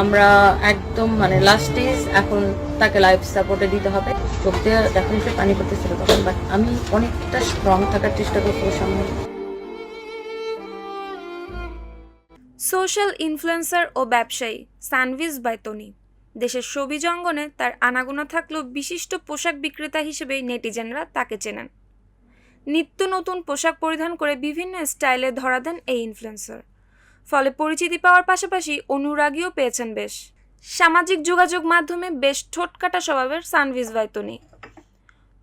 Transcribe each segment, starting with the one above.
আমরা একদম মানে লাস্ট স্টেজ এখন তাকে লাইফ সাপোর্টে দিতে হবে। চোখ দিয়ে সে পানি পড়তেছিল তখন বাট আমি অনেকটা স্ট্রং থাকার চেষ্টা করছি ওর সামনে। সোশ্যাল ইনফ্লুয়েন্সার ও ব্যবসায়ী সানভিজ বাইতনি, দেশের ছবি অঙ্গনে তার আনাগোনা থাকলেও বিশিষ্ট পোশাক বিক্রেতা হিসেবেই নেটিজেনরা তাকে চেনেন। নিত্য নতুন পোশাক পরিধান করে বিভিন্ন স্টাইলে ধরা দেন এই ইনফ্লুয়েন্সার ফলে পরিচিতি পাওয়ার পাশাপাশি অনুরাগীও পেয়েছেন বেশ। সামাজিক যোগাযোগ মাধ্যমে বেশ ঠোঁটকাটা স্বভাবের সানভিজ বাইতনি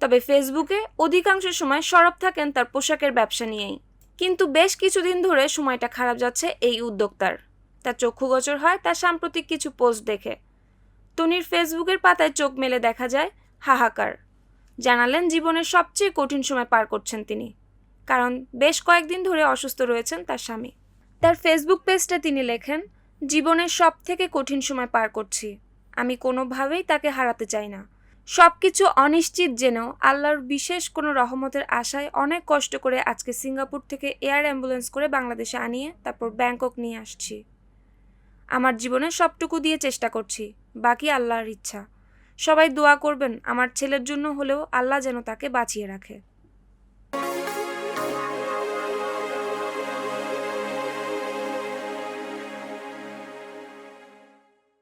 তবে ফেসবুকে অধিকাংশ সময় সরব থাকেন তার পোশাকের ব্যবসা নিয়েই। কিন্তু বেশ কিছুদিন ধরে সময়টা খারাপ যাচ্ছে এই উদ্যোক্তার। তার চক্ষুগোচর হয়, তার সাম্প্রতিক কিছু পোস্ট দেখে। তনির ফেসবুকের পাতায় চোখ মেলে দেখা যায় হাহাকার। জানালেন, জীবনের সবচেয়ে কঠিন সময় পার করছেন তিনি। কারণ বেশ কয়েকদিন ধরে অসুস্থ রয়েছেন তার স্বামী। তার ফেসবুক পেজটা তিনি লেখেন, জীবনের সব থেকে কঠিন সময় পার করছি। আমি কোনোভাবেই তাকে হারাতে চাই না। সব কিছু অনিশ্চিত জেনেও আল্লাহর বিশেষ কোনো রহমতের আশায় অনেক কষ্ট করে আজকে সিঙ্গাপুর থেকে এয়ার অ্যাম্বুলেন্স করে বাংলাদেশে আনিয়ে তারপর ব্যাংকক নিয়ে আসছি। আমার জীবনে সবটুকু দিয়ে চেষ্টা করছি, বাকি আল্লাহর ইচ্ছা। সবাই দোয়া করবেন, আমার ছেলের জন্য হলেও আল্লাহ যেন তাকে বাঁচিয়ে রাখে।